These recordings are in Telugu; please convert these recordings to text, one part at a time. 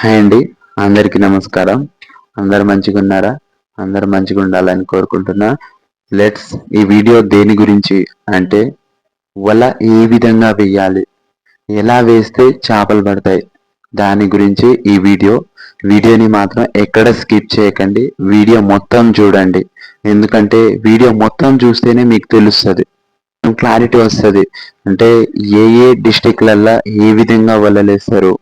హాయ్ అండి. అందరికీ నమస్కారం. అందరు మంచిగా ఉన్నారా? అందరు మంచిగా ఉండాలని కోరుకుంటున్నా. లెట్స్ ఈ వీడియో దేని గురించి అంటే వల ఏ విధంగా వేయాలి ఎలా వేస్తే చేపలు పడతాయి? దాని గురించి ఈ వీడియో. వీడియోని మాత్రం ఎక్కడ స్కిప్ చేయకండి. వీడియో మొత్తం చూడండి. ఎందుకంటే వీడియో మొత్తం చూస్తేనే మీకు తెలుస్తుంది. క్లారిటీ వస్తుంది. అంటే ఏ ఏ డిస్టిక్లల్లో ఏ విధంగా వలలేస్తారు?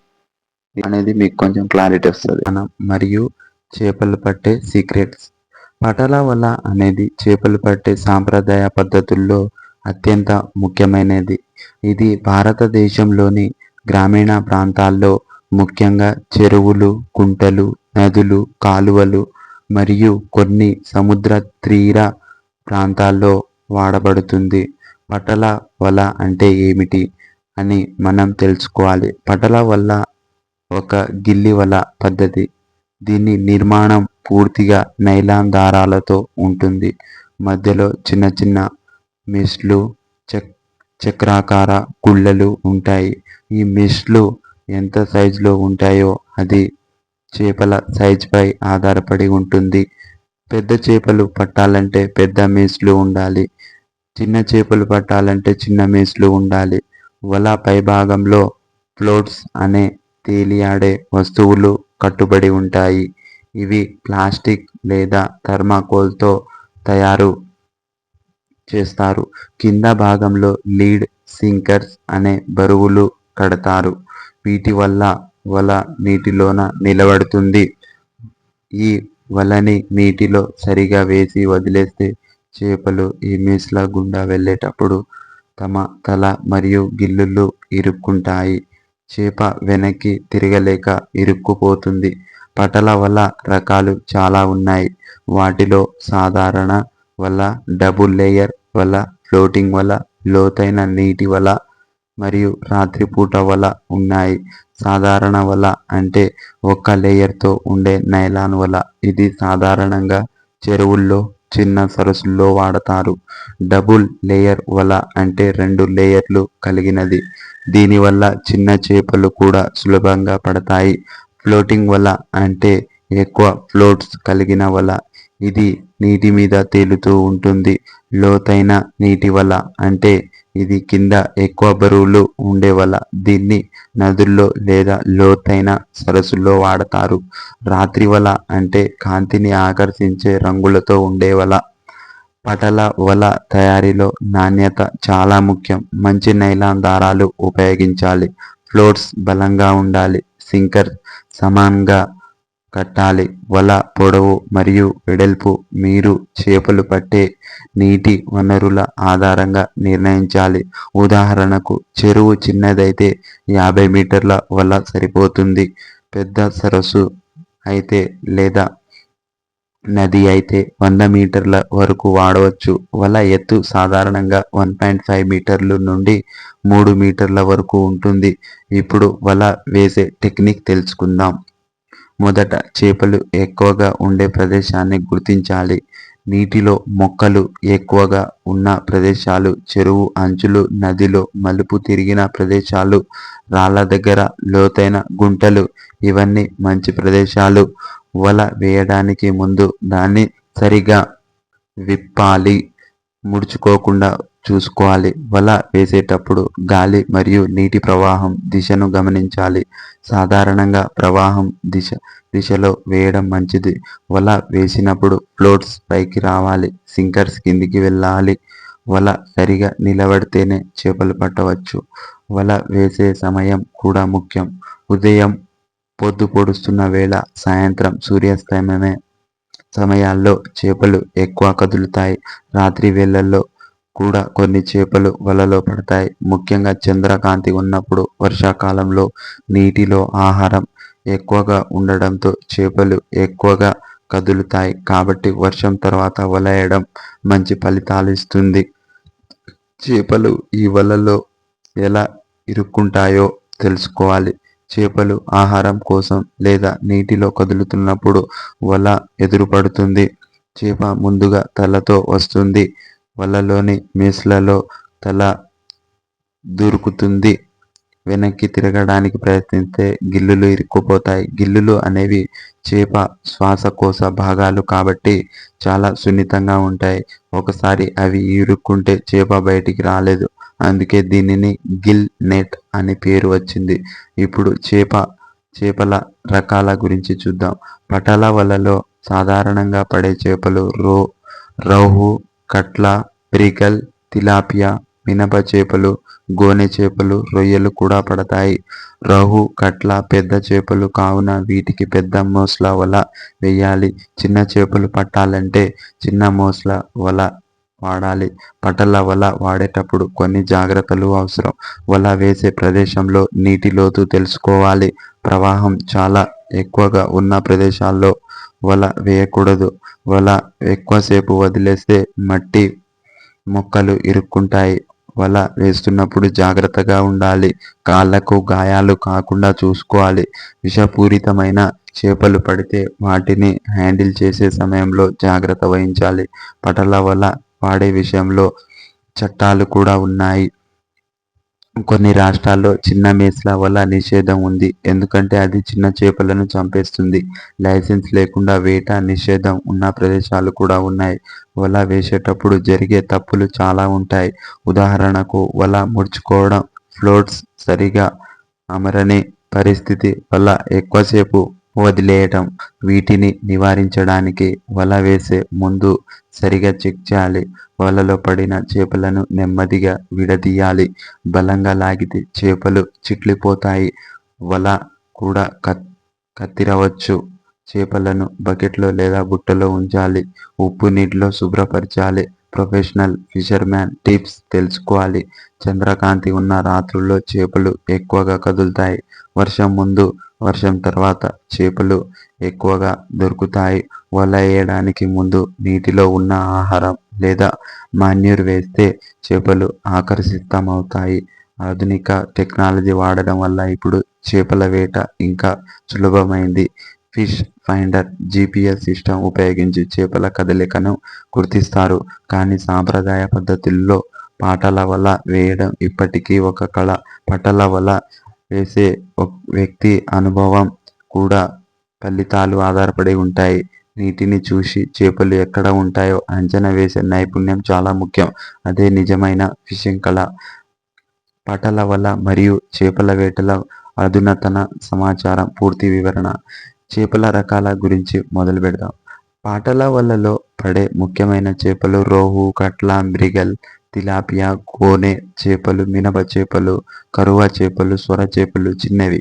అనేది మీకు కొంచెం క్లారిటీ వస్తుంది. మరియు చేపలు పట్టే సీక్రెట్స్ పటల వల అనేది చేపలు పట్టే సాంప్రదాయ పద్ధతుల్లో అత్యంత ముఖ్యమైనది. ఇది భారతదేశంలోని గ్రామీణ ప్రాంతాల్లో ముఖ్యంగా చెరువులు కుంటలు నదులు కాలువలు మరియు కొన్ని సముద్ర తీర ప్రాంతాల్లో వాడబడుతుంది. పటల వల అంటే ఏమిటి అని మనం తెలుసుకోవాలి. పటల వల్ల ఒక గిల్లి వల పద్ధతి. దీని నిర్మాణం పూర్తిగా నైలాన్ దారాలతో ఉంటుంది. మధ్యలో చిన్న చిన్న మెష్లు చక్ చక్రాకార గుళ్ళలు ఉంటాయి. ఈ మెష్లు ఎంత సైజులో ఉంటాయో అది చేపల సైజుపై ఆధారపడి ఉంటుంది. పెద్ద చేపలు పట్టాలంటే పెద్ద మేస్లు ఉండాలి. చిన్న చేపలు పట్టాలంటే చిన్న మేస్లు ఉండాలి. వల పైభాగంలో ఫ్లోట్స్ అనే తేలియాడే వస్తువులు కట్టుబడి ఉంటాయి. ఇవి ప్లాస్టిక్ లేదా థర్మాకోల్తో తయారు చేస్తారు. కింద భాగంలో లీడ్ సింకర్స్ అనే బరువులు కడతారు. వీటి వల్ల వల నీటిలోన నిలబడుతుంది. ఈ వలని నీటిలో సరిగా వేసి వదిలేస్తే చేపలు ఈ మీస్ల గుండా వెళ్ళేటప్పుడు తమ తల మరియు గిల్లులు ఇరుక్కుంటాయి. చేప వెనక్కి తిరగలేక ఇరుక్కుపోతుంది. పటల వల రకాలు చాలా ఉన్నాయి. వాటిలో సాధారణ వల డబుల్ లేయర్ వల ఫ్లోటింగ్ వల లోతైన నీటి వల మరియు రాత్రిపూట వల ఉన్నాయి. సాధారణ వల అంటే ఒక్క లేయర్తో ఉండే నైలాన్ వల ఇది సాధారణంగా చెరువుల్లో చిన్న సరస్సుల్లో వాడతారు. డబుల్ లేయర్ వల అంటే రెండు లేయర్లు కలిగినది. దీనివల్ల చిన్న చేపలు కూడా సులభంగా పడతాయి. ఫ్లోటింగ్ వల అంటే ఎక్కువ ఫ్లోట్స్ కలిగిన వల. ఇది నీటి మీద తేలుతూ ఉంటుంది. లోతైన నీటి వల అంటే ఇది కింద ఎక్కువ బరువులు ఉండే వల. దీన్ని నదుల్లో లేదా లోతైన సరస్సుల్లో వాడతారు. రాత్రి వల అంటే కాంతిని ఆకర్షించే రంగులతో ఉండే వల. పటల వల తయారీలో నాణ్యత చాలా ముఖ్యం. మంచి నైలాన్ దారాలు ఉపయోగించాలి. ఫ్లోట్స్ బలంగా ఉండాలి. సింకర్ సమానంగా కట్టాలి. వల పొడవు మరియు వెడల్పు మీరు చేపలు పట్టే నీటి వనరుల ఆధారంగా నిర్ణయించాలి. ఉదాహరణకు చెరువు చిన్నదైతే యాభై మీటర్ల వల సరిపోతుంది. పెద్ద సరస్సు అయితే లేదా నది అయితే వంద మీటర్ల వరకు వాడవచ్చు. వల ఎత్తు సాధారణంగా వన్ పాయింట్ ఫైవ్ మీటర్లు నుండి మూడు మీటర్ల వరకు ఉంటుంది. ఇప్పుడు వల వేసే టెక్నిక్ తెలుసుకుందాం. మొదట చేపలు ఎక్కువగా ఉండే ప్రదేశాన్ని గుర్తించాలి. నీటిలో మొక్కలు ఎక్కువగా ఉన్న ప్రదేశాలు చెరువు అంచులు నదిలో మలుపు తిరిగిన ప్రదేశాలు రాళ్ళ దగ్గర లోతైన గుంటలు ఇవన్నీ మంచి ప్రదేశాలు. వల వేయడానికి ముందు దాన్ని సరిగా విప్పాలి ముడుచుకోకుండా చూసుకోవాలి. వల వేసేటప్పుడు గాలి మరియు నీటి ప్రవాహం దిశను గమనించాలి. సాధారణంగా ప్రవాహం దిశ దిశలో వేయడం మంచిది. వల వేసినప్పుడు ఫ్లోట్స్ పైకి రావాలి. సింకర్స్ కిందికి వెళ్ళాలి. వల సరిగా నిలబడితేనే చేపలు పట్టవచ్చు. వల వేసే సమయం కూడా ముఖ్యం. ఉదయం పొద్దు పొడుస్తున్న వేళ సాయంత్రం సూర్యాస్తమయమే సమయాల్లో చేపలు ఎక్కువ కదులుతాయి. రాత్రి వేళల్లో కూడా కొన్ని చేపలు వలలో పడతాయి. ముఖ్యంగా చంద్రకాంతి ఉన్నప్పుడు వర్షాకాలంలో నీటిలో ఆహారం ఎక్కువగా ఉండడంతో చేపలు ఎక్కువగా కదులుతాయి. కాబట్టి వర్షం తర్వాత వలయడం మంచి ఫలితాలు ఇస్తుంది. చేపలు ఈ వలలో ఎలా ఇరుక్కుంటాయో తెలుసుకోవాలి. చేపలు ఆహారం కోసం లేదా నీటిలో కదులుతున్నప్పుడు వల ఎదురుపడుతుంది. చేప ముందుగా తలతో వస్తుంది. వలలోని మేస్లలో తల దొరుకుతుంది. వెనక్కి తిరగడానికి ప్రయత్నిస్తే గిల్లులు ఇరుక్కుపోతాయి. గిల్లులు అనేవి చేప శ్వాసకోశ భాగాలు కాబట్టి చాలా సున్నితంగా ఉంటాయి. ఒకసారి అవి ఇరుక్కుంటే చేప బయటికి రాలేదు. అందుకే దీనిని గిల్ నెట్ అనే పేరు వచ్చింది. ఇప్పుడు చేప చేపల రకాల గురించి చూద్దాం. పటాల వలలో సాధారణంగా పడే చేపలు రో రౌహు కట్ల బ్రిగల్ తిలాపియా మినప చేపలు గోనె చేపలు రొయ్యలు కూడా పడతాయి. రహు కట్ల పెద్ద చేపలు కావున వీటికి పెద్ద మోస్ల వల వేయాలి. చిన్న చేపలు పట్టాలంటే చిన్న మోస్ల వల వాడాలి. పటల వల వాడేటప్పుడు కొన్ని జాగ్రత్తలు అవసరం. వల వేసే ప్రదేశంలో నీటి లోతు తెలుసుకోవాలి. ప్రవాహం చాలా ఎక్కువగా ఉన్న ప్రదేశాల్లో వల వేయకూడదు. వల ఎక్కువసేపు వదిలేస్తే మట్టి మొక్కలు ఇరుక్కుంటాయి. వల వేస్తున్నప్పుడు జాగ్రత్తగా ఉండాలి. కాళ్ళకు గాయాలు కాకుండా చూసుకోవాలి. విషపూరితమైన చేపలు పడితే వాటిని హ్యాండిల్ చేసే సమయంలో జాగ్రత్త వహించాలి. పటల వల వాడే విషయంలో చట్టాలు కూడా ఉన్నాయి. కొన్ని రాష్ట్రాల్లో చిన్న మేస్ల వల్ల నిషేధం ఉంది. ఎందుకంటే అది చిన్న చేపలను చంపేస్తుంది. లైసెన్స్ లేకుండా వేట నిషేధం ఉన్న ప్రదేశాలు కూడా ఉన్నాయి. వల వేసేటప్పుడు జరిగే తప్పులు చాలా ఉంటాయి. ఉదాహరణకు వల ముడుచుకోవడం ఫ్లోట్స్ సరిగా అమరని పరిస్థితి వల్ల ఎక్కువసేపు వదిలేయటం. వీటిని నివారించడానికి వల వేసే ముందు సరిగా చెక్ చేయాలి. వలలో పడిన చేపలను నెమ్మదిగా విడదీయాలి. బలంగా లాగితే చేపలు చిట్లిపోతాయి. వల కూడా కత్తిరవచ్చు. చేపలను బకెట్లో లేదా బుట్టలో ఉంచాలి. ఉప్పు నీటిలో శుభ్రపరచాలి. ప్రొఫెషనల్ ఫిషర్మ్యాన్ టిప్స్ తెలుసుకోవాలి. చంద్రకాంతి ఉన్న రాత్రుల్లో చేపలు ఎక్కువగా కదులుతాయి. వర్షం ముందు వర్షం తర్వాత చేపలు ఎక్కువగా దొరుకుతాయి. వల వేయడానికి ముందు నీటిలో ఉన్న ఆహారం లేదా మాన్యూర్ వేస్తే చేపలు ఆకర్షితమవుతాయి. ఆధునిక టెక్నాలజీ వాడడం వల్ల ఇప్పుడు చేపల వేట ఇంకా సులభమైంది. ఫిష్ ఫైండర్ జీపీఎస్ సిస్టమ్ ఉపయోగించి చేపల కదలికను గుర్తిస్తారు. కానీ సాంప్రదాయ పద్ధతుల్లో పాటల వల వేయడం ఇప్పటికీ ఒక కళ. పటల వల వేసే వ్యక్తి అనుభవం కూడా ఫలితాలు ఆధారపడి ఉంటాయి. నీటిని చూసి చేపలు ఎక్కడ ఉంటాయో అంచనా వేసే నైపుణ్యం చాలా ముఖ్యం. అదే నిజమైన ఫిషింగ్ కళ. పటల వల మరియు చేపల వేటల అధునతన సమాచారం పూర్తి వివరణ. చేపల రకాల గురించి మొదలు పెడదాం. పాటల వలలో పడే ముఖ్యమైన చేపలు రోహు కట్ల బ్రిగల్ తిలాపియా కోనె చేపలు మినప చేపలు కరువ చేపలు సొర చేపలు చిన్నవి.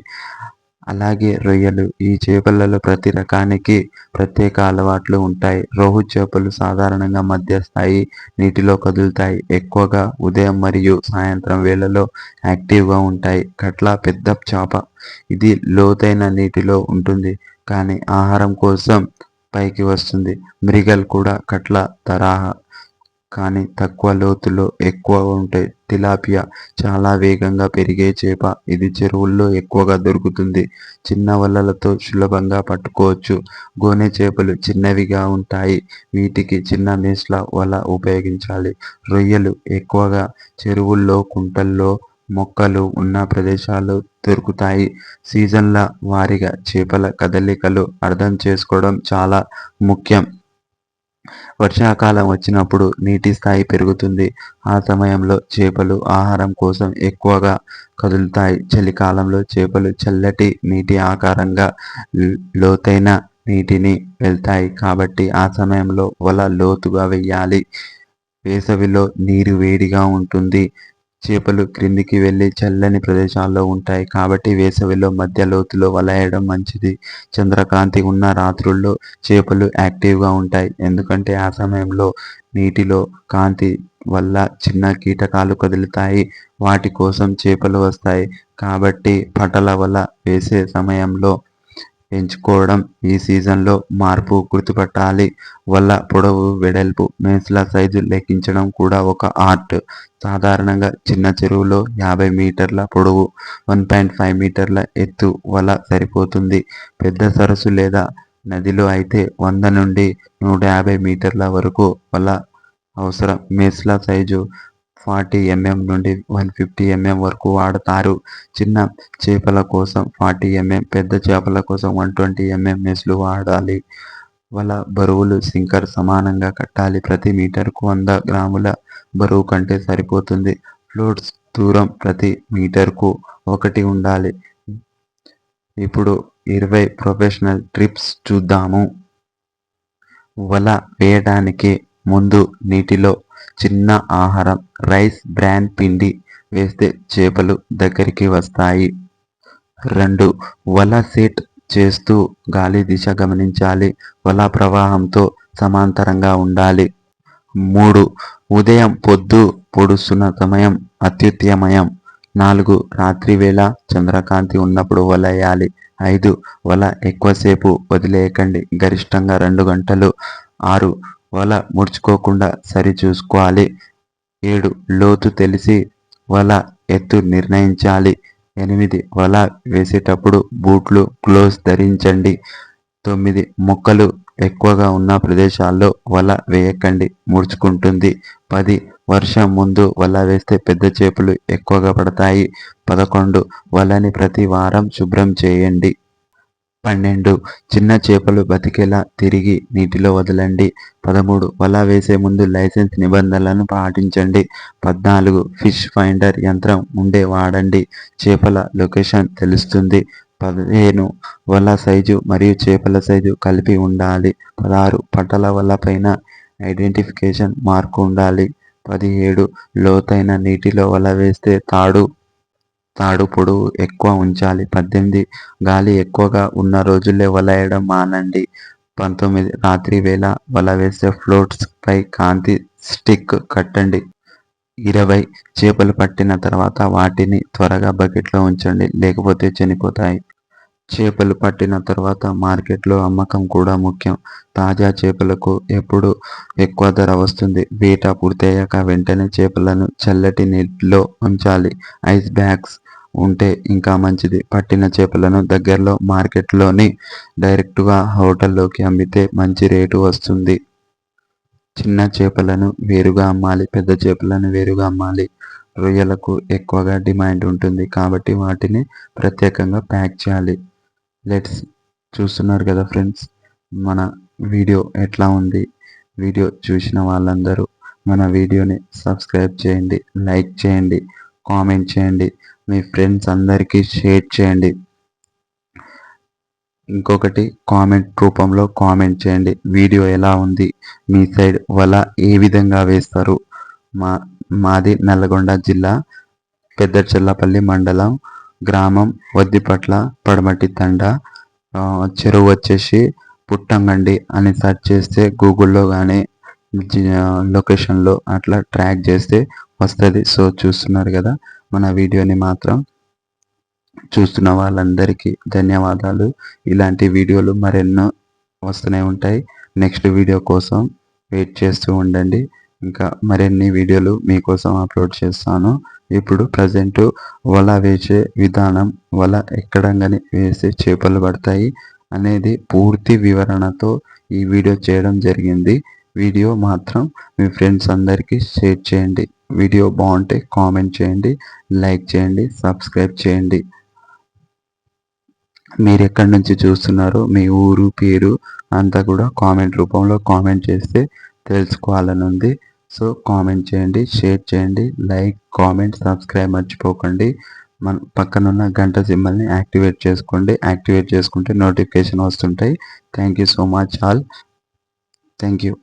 అలాగే రొయ్యలు. ఈ చేపలలో ప్రతి రకానికి ప్రత్యేక అలవాట్లు ఉంటాయి. రోహు చేపలు సాధారణంగా మధ్య స్థాయి నీటిలో కదులుతాయి. ఎక్కువగా ఉదయం మరియు సాయంత్రం వేళలో యాక్టివ్గా ఉంటాయి. కట్ల పెద్ద చేప. ఇది లోతైన నీటిలో ఉంటుంది కానీ ఆహారం కోసం పైకి వస్తుంది. మృగల్ కూడా కట్ల తరహా కానీ తక్కువ లోతులో ఎక్కువ ఉంటే తిలాపియా చాలా వేగంగా పెరిగే చేప. ఇది చెరువుల్లో ఎక్కువగా దొరుకుతుంది. చిన్న వలలతో సులభంగా పట్టుకోవచ్చు. గోనె చేపలు చిన్నవిగా ఉంటాయి. వీటికి చిన్న మేస్ల వల ఉపయోగించాలి. రొయ్యలు ఎక్కువగా చెరువుల్లో కుంటల్లో మొక్కలు ఉన్న ప్రదేశాలు దొరుకుతాయి. సీజన్ల వారీగా చేపల కదలికలు అర్థం చేసుకోవడం చాలా ముఖ్యం. వర్షాకాలం వచ్చినప్పుడు నీటి స్థాయి పెరుగుతుంది. ఆ సమయంలో చేపలు ఆహారం కోసం ఎక్కువగా కదులుతాయి. చలికాలంలో చేపలు చల్లటి నీటి ఆకారంగా లోతైన నీటిని వెళ్తాయి. కాబట్టి ఆ సమయంలో వల లోతుగా వెయ్యాలి. వేసవిలో నీరు వేడిగా ఉంటుంది. చేపలు క్రిందికి వెళ్ళి చల్లని ప్రదేశాల్లో ఉంటాయి. కాబట్టి వేసవిలో మధ్య లోతులో వలయడం మంచిది. చంద్రకాంతి ఉన్న రాత్రుల్లో చేపలు యాక్టివ్గా ఉంటాయి. ఎందుకంటే ఆ సమయంలో నీటిలో కాంతి వల్ల చిన్న కీటకాలు కదులుతాయి. వాటి కోసం చేపలు వస్తాయి. కాబట్టి పటల వల వేసే సమయంలో ఎంచుకోవడం ఈ సీజన్లో మార్పు గుర్తుపట్టాలి. వల్ల పొడవు వెడల్పు మేస్ల సైజు లెక్కించడం కూడా ఒక ఆర్ట్. సాధారణంగా చిన్న చెరువులో యాభై మీటర్ల పొడవు వన్ పాయింట్ ఫైవ్ మీటర్ల ఎత్తు వల సరిపోతుంది. పెద్ద సరస్సు లేదా నదిలో అయితే వంద నుండి నూట యాభై మీటర్ల వరకు వల అవసరం. మేస్ల సైజు ఫార్టీ ఎంఎం నుండి వన్ ఫిఫ్టీ ఎంఎం వరకు వాడతారు. చిన్న చేపల కోసం ఫార్టీ ఎంఎం పెద్ద చేపల కోసం వన్ ట్వంటీ ఎంఎం మెస్లు వాడాలి. వల బరువులు సింకర్ సమానంగా కట్టాలి. ప్రతి మీటర్కు వంద గ్రాముల బరువు కంటే సరిపోతుంది. ఫ్లోట్స్ దూరం ప్రతి మీటర్కు ఒకటి ఉండాలి. ఇప్పుడు ఇరవై ప్రొఫెషనల్ ట్రిప్స్ చూద్దాము. వల వేయడానికి ముందు నీటిలో చిన్న ఆహారం రైస్ బ్రాన్ పిండి వేస్తే చేపలు దగ్గరికి వస్తాయి. రెండు వల సెట్ చేస్తూ గాలి దిశ గమనించాలి. వల ప్రవాహంతో సమాంతరంగా ఉండాలి. మూడు ఉదయం పొద్దు పొడుస్తున్న సమయం అత్యుత్తమయం. నాలుగు రాత్రి వేళ చంద్రకాంతి ఉన్నప్పుడు వలయాలి ఐదు వల ఎక్కువసేపు వదిలేయకండి. గరిష్టంగా రెండు గంటలు. ఆరు వల ముడుచుకోకుండా సరి చూసుకోవాలి ఏడు లోతు తెలిసి వల ఎత్తు నిర్ణయించాలి. ఎనిమిది వల వేసేటప్పుడు బూట్లు గ్లోవ్స్ ధరించండి. తొమ్మిది మొక్కలు ఎక్కువగా ఉన్న ప్రదేశాల్లో వల వేయకండి. ముడుచుకుంటుంది. పది వర్షం ముందు వల వేస్తే పెద్ద చేపలు ఎక్కువగా పడతాయి. పదకొండు వలని ప్రతి వారం శుభ్రం చేయండి. పన్నెండు. చిన్న చేపలు బతికేలా తిరిగి నీటిలో వదలండి. పదమూడు. వల వేసే ముందు లైసెన్స్ నిబంధనలను పాటించండి. పద్నాలుగు. ఫిష్ ఫైండర్ యంత్రం ఉండే వాడండి. చేపల లొకేషన్ తెలుస్తుంది. పదిహేను. వల సైజు మరియు చేపల సైజు కలిపి ఉండాలి. పదహారు. పట్టల వల పైన ఐడెంటిఫికేషన్ మార్క్ ఉండాలి. పదిహేడు. లోతైన నీటిలో వల వేస్తే తాడు తాడు పొడవు ఎక్కువ ఉంచాలి. పద్దెనిమిది గాలి ఎక్కువగా ఉన్న రోజుల్లో వలయడం మానండి. పంతొమ్మిది రాత్రి వేళ వల వేసే ఫ్లోట్స్ పై కాంతి స్టిక్ కట్టండి. ఇరవై చేపలు పట్టిన తర్వాత వాటిని త్వరగా బకెట్లో ఉంచండి లేకపోతే చనిపోతాయి. చేపలు పట్టిన తర్వాత మార్కెట్లో అమ్మకం కూడా ముఖ్యం. తాజా చేపలకు ఎప్పుడు ఎక్కువ ధర వస్తుంది? వేట పూర్తయ్యాక వెంటనే చేపలను చల్లటి నీటిలో ఉంచాలి. ఐస్ బ్యాగ్స్ ఉంటే ఇంకా మంచిది. పట్టిన చేపలను దగ్గరలో మార్కెట్లోని డైరెక్ట్గా హోటల్లోకి అమ్మితే మంచి రేటు వస్తుంది. చిన్న చేపలను వేరుగా అమ్మాలి పెద్ద చేపలను వేరుగా అమ్మాలి. రొయ్యలకు ఎక్కువగా డిమాండ్ ఉంటుంది కాబట్టి వాటిని ప్రత్యేకంగా ప్యాక్ చేయాలి. లెట్స్ చూస్తున్నారు కదా ఫ్రెండ్స్ మన వీడియో ఎట్లా ఉంది? వీడియో చూసిన వాళ్ళందరూ మన వీడియోని సబ్స్క్రైబ్ చేయండి లైక్ చేయండి కామెంట్ చేయండి. మీ ఫ్రెండ్స్ అందరికీ షేర్ చేయండి. ఇంకొకటి కామెంట్ రూపంలో కామెంట్ చేయండి. వీడియో ఎలా ఉంది? మీ సైడ్ వల ఏ విధంగా వేస్తారు? మా మాది నల్లగొండ జిల్లా పెద్దచెల్లపల్లి మండలం గ్రామం వద్దిపట్ల పడమటి తండ చెరువు వచ్చేసి పుట్టంగండి అని సెర్చ్ చేస్తే గూగుల్లో కానీ లొకేషన్లో అట్లా ట్రాక్ చేస్తే వస్తుంది. సో చూస్తున్నారు కదా. మన వీడియోని మాత్రం చూస్తున్న వాళ్ళందరికీ ధన్యవాదాలు. ఇలాంటి వీడియోలు మరెన్నో వస్తూనే ఉంటాయి. నెక్స్ట్ వీడియో కోసం వెయిట్ చేస్తూ ఉండండి. ఇంకా మరిన్ని వీడియోలు మీకోసం అప్లోడ్ చేస్తాను. ఇప్పుడు ప్రజెంట్ వల వేసే విధానం వల ఎక్కడంగాని వేసే చేపలు పడతాయి అనేది పూర్తి వివరణతో ఈ వీడియో చేయడం జరిగింది. వీడియో మాత్రం మీ ఫ్రెండ్స్ అందరికీ షేర్ చేయండి. వీడియో బాగుంటే కామెంట్ చేయండి లైక్ చేయండి సబ్స్క్రైబ్ చేయండి. మీరు ఎక్కడి నుంచి చూస్తున్నారో మీ ఊరు పేరు అంతా కూడా కామెంట్ రూపంలో కామెంట్ చేస్తే తెలుసుకోవాలని ఉంది సో కామెంట్ చేయండి షేర్ చేయండి లైక్ కామెంట్ సబ్స్క్రైబ్ మర్చిపోకండి. మన పక్కనున్న గంట సింబల్ని యాక్టివేట్ చేసుకోండి. యాక్టివేట్ చేసుకుంటే నోటిఫికేషన్ వస్తుంటాయి. Thank you so much all. Thank you.